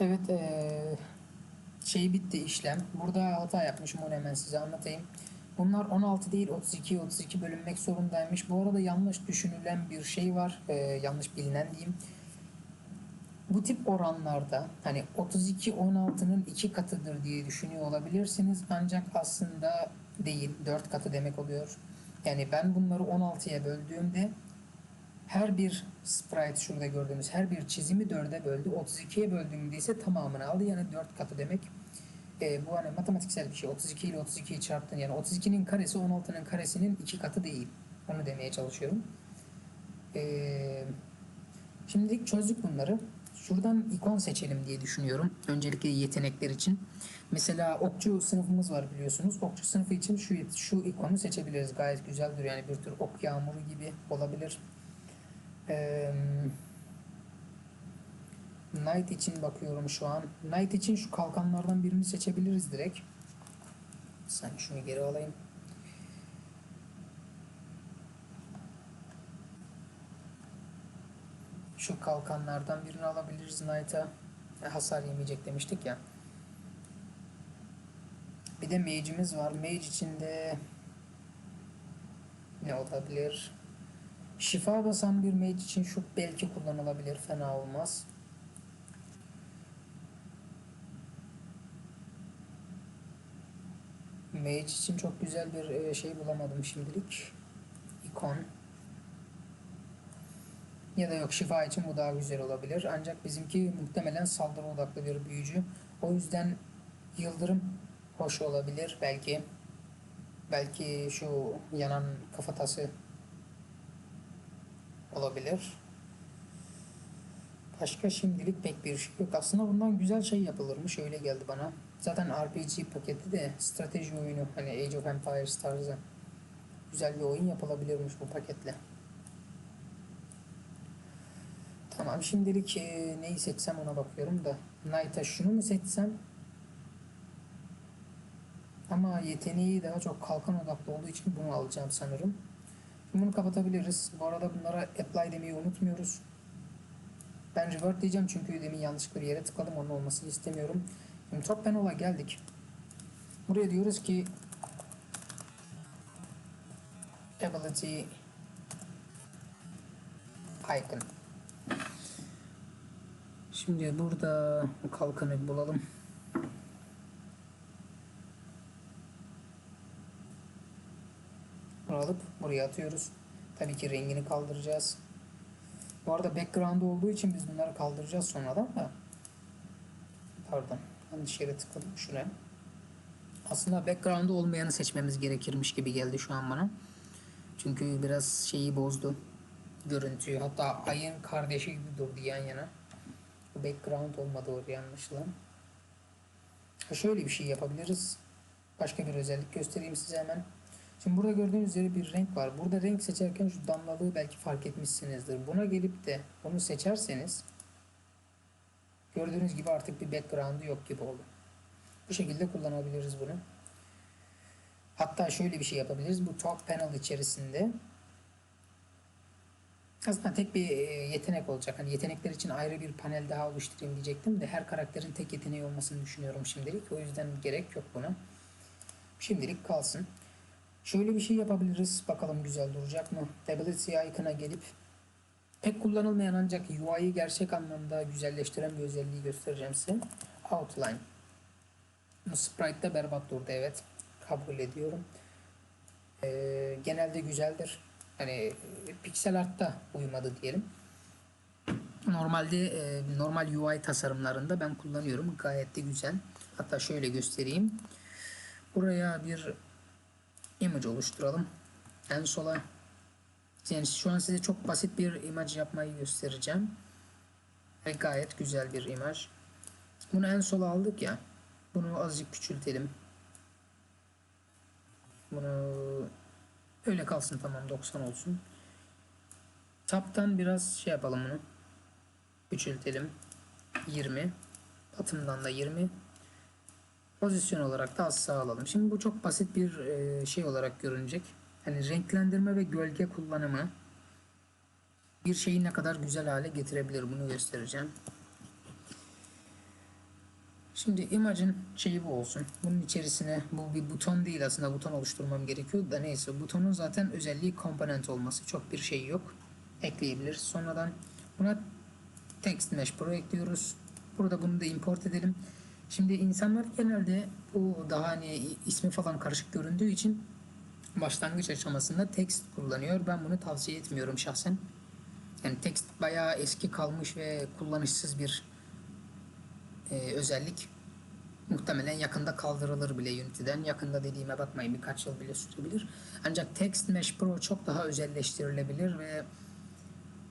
Evet şey bitti işlem. Burada hata yapmışım onu hemen size anlatayım. Bunlar 16 değil 32 32 bölünmek zorundaymış. Bu arada yanlış düşünülen bir şey var. Yanlış bilinen diyeyim. Bu tip oranlarda hani 32 16'nın iki katıdır diye düşünüyor olabilirsiniz. Ancak aslında değil 4 katı demek oluyor. Yani ben bunları 16'ya böldüğümde her bir sprite şurada gördüğümüz her bir çizimi 4'e böldü. 32'ye böldüğümde ise tamamını aldı. Yani 4 katı demek. E, bu hani matematiksel bir şey. 32 ile 32'yi çarptın. Yani 32'nin karesi 16'nın karesinin iki katı değil. Onu demeye çalışıyorum. E, şimdilik çözdük bunları. Şuradan ikon seçelim diye düşünüyorum. Öncelikle yetenekler için. Mesela okçu sınıfımız var biliyorsunuz. Okçu sınıfı için şu şu ikonu seçebiliriz. Gayet güzel duruyor. Yani bir tür ok yağmuru gibi olabilir. Knight için bakıyorum şu an. Knight için şu kalkanlardan birini seçebiliriz direkt. Sen şunu geri alayım. Şu kalkanlardan birini alabiliriz Knight'a. E, hasar yemeyecek demiştik ya. Bir de mage'imiz var. Mage için de ne olabilir? Şifa basan bir mage için şu belki kullanılabilir. Fena olmaz. Mage için çok güzel bir e, şey bulamadım şimdilik. İkon. Ya da yok şifa için bu daha güzel olabilir. Ancak bizimki muhtemelen saldırı odaklı bir büyücü. O yüzden yıldırım hoş olabilir belki. Belki şu yanan kafatası olabilir. Başka şimdilik pek bir şey yok. Aslında bundan güzel şey yapılırmış. Öyle geldi bana. Zaten RPG paketi de strateji oyunu. Hani Age of Empires tarzı. Güzel bir oyun yapılabilirmiş bu paketle. Tamam şimdilik e, neyi seçsem ona bakıyorum da. Knight'a şunu mu seçsem? Ama yeteneği daha çok kalkan odaklı olduğu için bunu alacağım sanırım. Bunu kapatabiliriz. Bu arada bunlara apply demeyi unutmuyoruz. Ben revert diyeceğim çünkü demin yanlışlıkla bir yere tıkladım. Onun olmasını istemiyorum. Şimdi top panel'a geldik. Buraya diyoruz ki ability icon. Şimdi burada kalkanı bulalım. Alıp buraya atıyoruz. Tabii ki rengini kaldıracağız. Bu arada background olduğu için biz bunları kaldıracağız sonradan da. Pardon. Yanlış yere tıkladım. Şuraya. Aslında background'u olmayanı seçmemiz gerekirmiş gibi geldi şu an bana. Çünkü biraz şeyi bozdu. Görüntüyü. Hatta ayın kardeşi gibi durdu yan yana. Background olmadı oraya anlaşılan. Şöyle bir şey yapabiliriz. Başka bir özellik göstereyim size hemen. Şimdi burada gördüğünüz üzere bir renk var. Burada renk seçerken şu damlalığı belki fark etmişsinizdir. Buna gelip de bunu seçerseniz gördüğünüz gibi artık bir background'u yok gibi oldu. Bu şekilde kullanabiliriz bunu. Hatta şöyle bir şey yapabiliriz. Bu top panel içerisinde aslında tek bir e, yetenek olacak. Hani yetenekler için ayrı bir panel daha oluşturayım diyecektim de her karakterin tek yeteneği olmasını düşünüyorum şimdilik. O yüzden gerek yok buna. Şimdilik kalsın. Şöyle bir şey yapabiliriz. Bakalım güzel duracak mı? Ability icon'a gelip pek kullanılmayan ancak UI'yi gerçek anlamda güzelleştiren bir özelliği göstereceğim size. Outline. Bu sprite'de berbat durdu evet. Kabul ediyorum. Ee, genelde güzeldir. Hani piksel art'ta uymadı diyelim. Normalde e, normal UI tasarımlarında ben kullanıyorum. Gayet de güzel. Hatta şöyle göstereyim. Buraya bir image oluşturalım. En sola yani şu an size çok basit bir imaj yapmayı göstereceğim. Ve gayet güzel bir imaj. Bunu en sola aldık ya. Bunu azıcık küçültelim. Bunu öyle kalsın tamam 90 olsun. Taptan biraz şey yapalım bunu. Küçültelim. 20. Batımdan da 20. Pozisyon olarak da az sağa alalım. Şimdi bu çok basit bir e, şey olarak görünecek. Hani renklendirme ve gölge kullanımı bir şeyi ne kadar güzel hale getirebilir bunu göstereceğim. Şimdi imajın şeyi bu olsun. Bunun içerisine bu bir buton değil aslında buton oluşturmam gerekiyor da neyse butonun zaten özelliği komponent olması. Çok bir şey yok. Ekleyebiliriz. Sonradan buna text mesh pro ekliyoruz. Burada bunu da import edelim. Şimdi insanlar genelde bu daha hani ismi falan karışık göründüğü için başlangıç aşamasında text kullanıyor. Ben bunu tavsiye etmiyorum şahsen. Yani text bayağı eski kalmış ve kullanışsız bir e, özellik. Muhtemelen yakında kaldırılır bile Unity'den. Yakında dediğime bakmayın birkaç yıl bile sürebilir. Ancak Text Mesh Pro çok daha özelleştirilebilir ve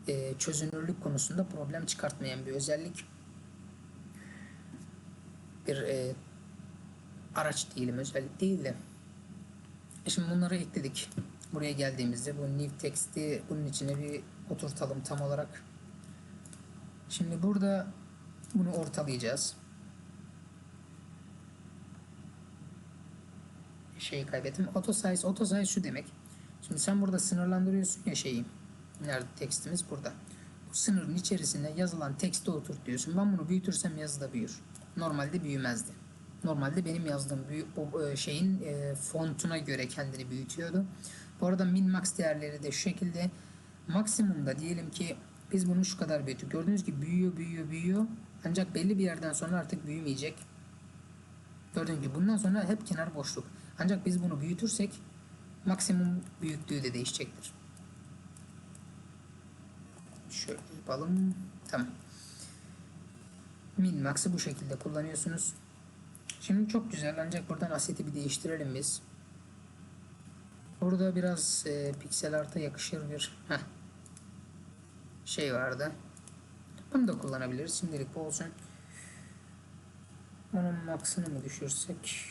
e, çözünürlük konusunda problem çıkartmayan bir özellik. Bir e, araç diyelim özellik değil de. E Şimdi bunları ekledik. Buraya geldiğimizde bu new text'i bunun içine bir oturtalım tam olarak. Şimdi burada bunu ortalayacağız. Şeyi kaybettim. Auto size, auto size şu demek. Şimdi sen burada sınırlandırıyorsun ya şeyi. Nerede tekstimiz burada. Bu sınırın içerisinde yazılan teksti oturt diyorsun. Ben bunu büyütürsem yazı da büyür. Normalde büyümezdi. Normalde benim yazdığım o e, şeyin e, fontuna göre kendini büyütüyordu. Bu arada min max değerleri de şu şekilde. Maksimumda diyelim ki biz bunu şu kadar büyüttük. Gördüğünüz gibi büyüyor, büyüyor, büyüyor. Ancak belli bir yerden sonra artık büyümeyecek. Gördüğünüz gibi bundan sonra hep kenar boşluk. Ancak biz bunu büyütürsek maksimum büyüklüğü de değişecektir. Şöyle yapalım. Tamam. Min max'ı bu şekilde kullanıyorsunuz. Şimdi çok güzel ancak buradan aseti bir değiştirelim biz. Burada biraz e, piksel arta yakışır bir heh, şey vardı. Bunu da kullanabiliriz. Şimdilik bu olsun. Onun max'ını mı düşürsek?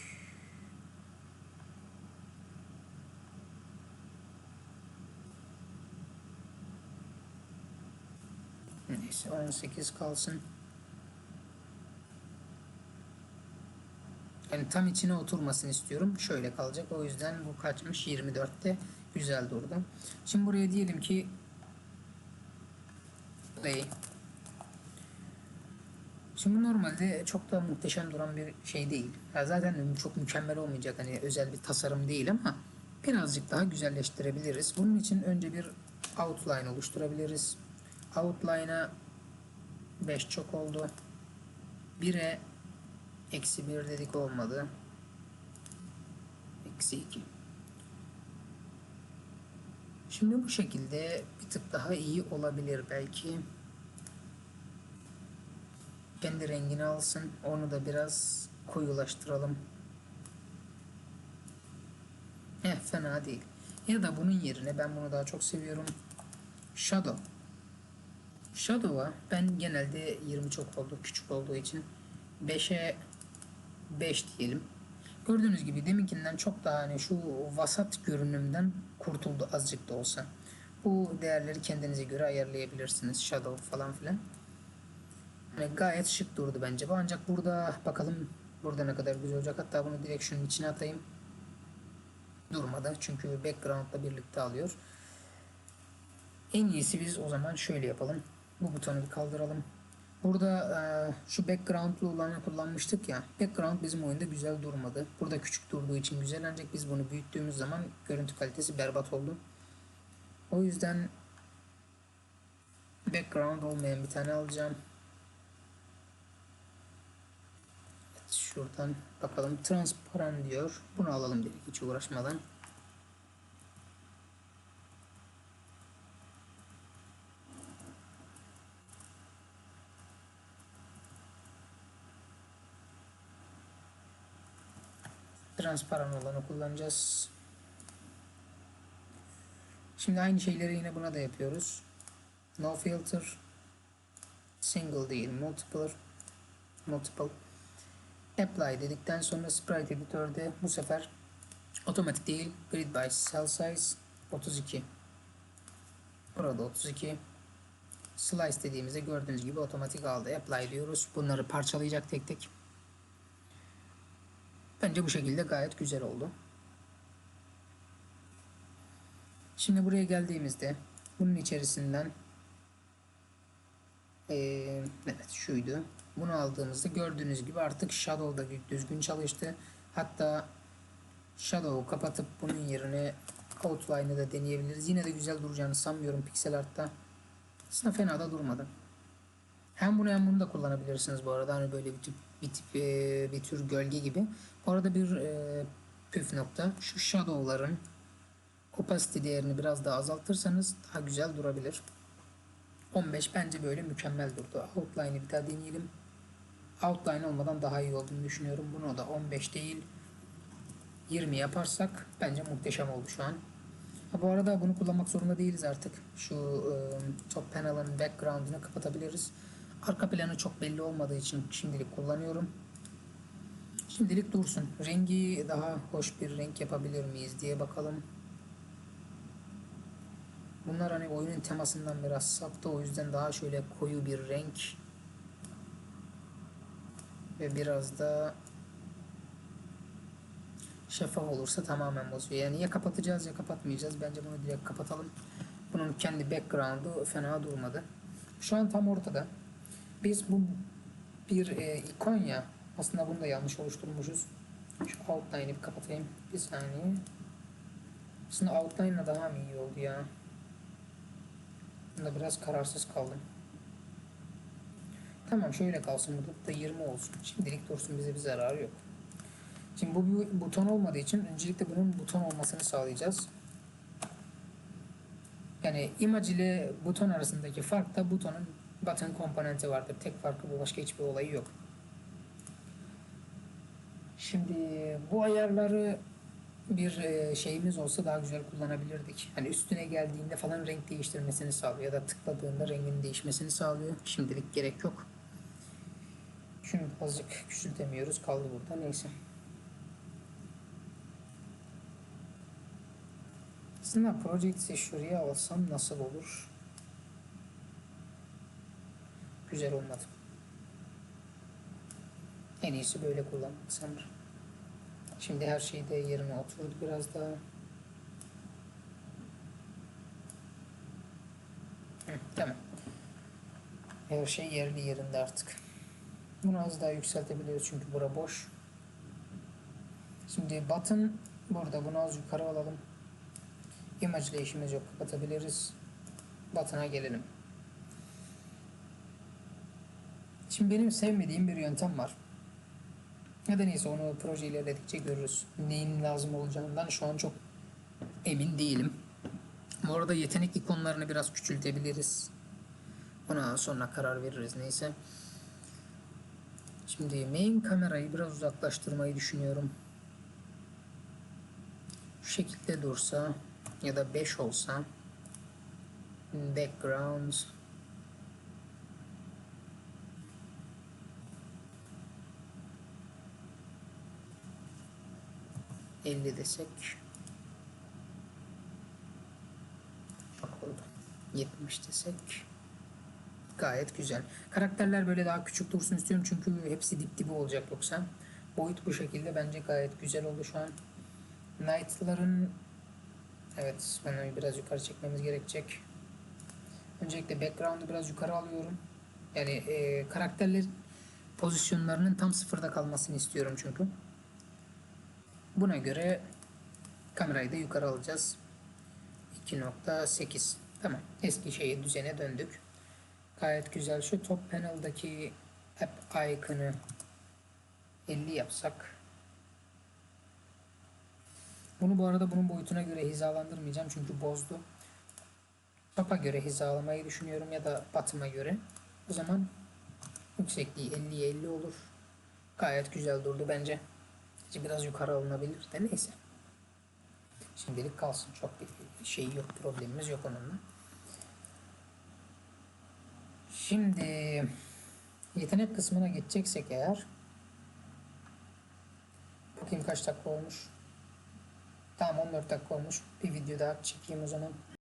Neyse 18 kalsın. Yani tam içine oturmasını istiyorum. Şöyle kalacak. O yüzden bu kaçmış 24'te. Güzel durdu. Şimdi buraya diyelim ki play. Şimdi normalde çok da muhteşem duran bir şey değil. Ya zaten çok mükemmel olmayacak hani özel bir tasarım değil ama birazcık daha güzelleştirebiliriz. Bunun için önce bir outline oluşturabiliriz. Outline'a 5 çok oldu. 1'e eksi 1 dedik olmadı. Eksi 2. Şimdi bu şekilde bir tık daha iyi olabilir belki. Kendi rengini alsın. Onu da biraz koyulaştıralım. Eh fena değil. Ya da bunun yerine ben bunu daha çok seviyorum. Shadow. Shadow'a ben genelde 20 çok oldu küçük olduğu için 5'e 5 diyelim. Gördüğünüz gibi deminkinden çok daha hani şu vasat görünümden kurtuldu azıcık da olsa. Bu değerleri kendinize göre ayarlayabilirsiniz. Shadow falan filan. Yani gayet şık durdu bence. Ancak burada bakalım burada ne kadar güzel olacak. Hatta bunu direkt şunun içine atayım. Durmadı. Çünkü background'la birlikte alıyor. En iyisi biz o zaman şöyle yapalım. Bu butonu bir kaldıralım. Burada e, şu background'lu olanı kullanmıştık ya. Background bizim oyunda güzel durmadı. Burada küçük durduğu için güzel ancak biz bunu büyüttüğümüz zaman görüntü kalitesi berbat oldu. O yüzden background olmayan bir tane alacağım. Evet, şuradan bakalım transparan diyor. Bunu alalım dedik hiç uğraşmadan. Transparan olanı kullanacağız. Şimdi aynı şeyleri yine buna da yapıyoruz. No filter, single değil, multiple, multiple. Apply dedikten sonra Sprite Editor'de bu sefer otomatik değil, grid by cell size 32. Burada 32. Slice dediğimizde gördüğünüz gibi otomatik aldı. Apply diyoruz. Bunları parçalayacak tek tek. Bence bu şekilde gayet güzel oldu. Şimdi buraya geldiğimizde bunun içerisinden ee, evet şuydu. Bunu aldığımızda gördüğünüz gibi artık Shadow da düzgün çalıştı. Hatta Shadow'u kapatıp bunun yerine Outline'ı da deneyebiliriz. Yine de güzel duracağını sanmıyorum Pixel Art'ta. Aslında fena da durmadı. Hem bunu hem bunu da kullanabilirsiniz bu arada. Hani böyle bir tip bir tip e, bir tür gölge gibi. Bu arada bir e, püf nokta. Şu shadow'ların opacity değerini biraz daha azaltırsanız daha güzel durabilir. 15 bence böyle mükemmel durdu. Outline'ı bir daha deneyelim. Outline olmadan daha iyi olduğunu düşünüyorum. Bunu da 15 değil 20 yaparsak bence muhteşem oldu şu an. Ha, bu arada bunu kullanmak zorunda değiliz artık. Şu e, top panel'ın background'ını kapatabiliriz. Arka planı çok belli olmadığı için şimdilik kullanıyorum. Şimdilik dursun. Rengi daha hoş bir renk yapabilir miyiz diye bakalım. Bunlar hani oyunun temasından biraz saptı. O yüzden daha şöyle koyu bir renk. Ve biraz da şeffaf olursa tamamen bozuyor. Yani ya kapatacağız ya kapatmayacağız. Bence bunu direkt kapatalım. Bunun kendi background'u fena durmadı. Şu an tam ortada. Biz bu bir e, ikon ya. Aslında bunu da yanlış oluşturmuşuz. Şu outline'ı bir kapatayım. Bir saniye. Aslında outline'la daha mı iyi oldu ya? Bunda biraz kararsız kaldım. Tamam şöyle kalsın burada da 20 olsun. Şimdilik dursun bize bir zararı yok. Şimdi bu bir buton olmadığı için öncelikle bunun buton olmasını sağlayacağız. Yani image ile buton arasındaki fark da butonun button komponenti vardır. Tek farkı bu başka hiçbir olayı yok. Şimdi bu ayarları bir e, şeyimiz olsa daha güzel kullanabilirdik. Hani üstüne geldiğinde falan renk değiştirmesini sağlıyor ya da tıkladığında rengin değişmesini sağlıyor. Şimdilik gerek yok. Şunu azıcık küçültemiyoruz. Kaldı burada. Neyse. Aslında Project'i şuraya alsam nasıl olur? Güzel olmadı. En iyisi böyle kullanmak sanırım. Şimdi her şey de yerine oturdu biraz daha. Hı, tamam. Her şey yerli yerinde artık. Bunu az daha yükseltebiliyoruz çünkü bura boş. Şimdi button burada. Bunu az yukarı alalım. Image ile işimiz yok. Kapatabiliriz. Button'a gelelim. Şimdi benim sevmediğim bir yöntem var. Ya da neyse onu proje ilerledikçe görürüz. Neyin lazım olacağından şu an çok emin değilim. Bu arada yetenek ikonlarını biraz küçültebiliriz. Ona sonra karar veririz neyse. Şimdi main kamerayı biraz uzaklaştırmayı düşünüyorum. Şu şekilde dursa ya da 5 olsa background elli desek Bak oldu. 70 desek gayet güzel. Karakterler böyle daha küçük dursun istiyorum çünkü hepsi dip dibi olacak yoksa. Boyut bu şekilde bence gayet güzel oldu şu an. Knight'ların Evet, bunu biraz yukarı çekmemiz gerekecek. Öncelikle background'u biraz yukarı alıyorum. Yani e, karakterler pozisyonlarının tam sıfırda kalmasını istiyorum çünkü. Buna göre kamerayı da yukarı alacağız. 2.8 Tamam. Eski şeyi düzene döndük. Gayet güzel. Şu top panel'daki app icon'ı 50 yapsak bunu bu arada bunun boyutuna göre hizalandırmayacağım çünkü bozdu. Top'a göre hizalamayı düşünüyorum ya da batıma göre. O zaman yüksekliği 50'ye 50 olur. Gayet güzel durdu bence. Biraz yukarı alınabilir de neyse. Şimdilik kalsın. Çok bir şey yok, problemimiz yok onunla. Şimdi yetenek kısmına geçeceksek eğer bakayım kaç dakika olmuş. Tamam 14 dakika olmuş. Bir video daha çekeyim o zaman.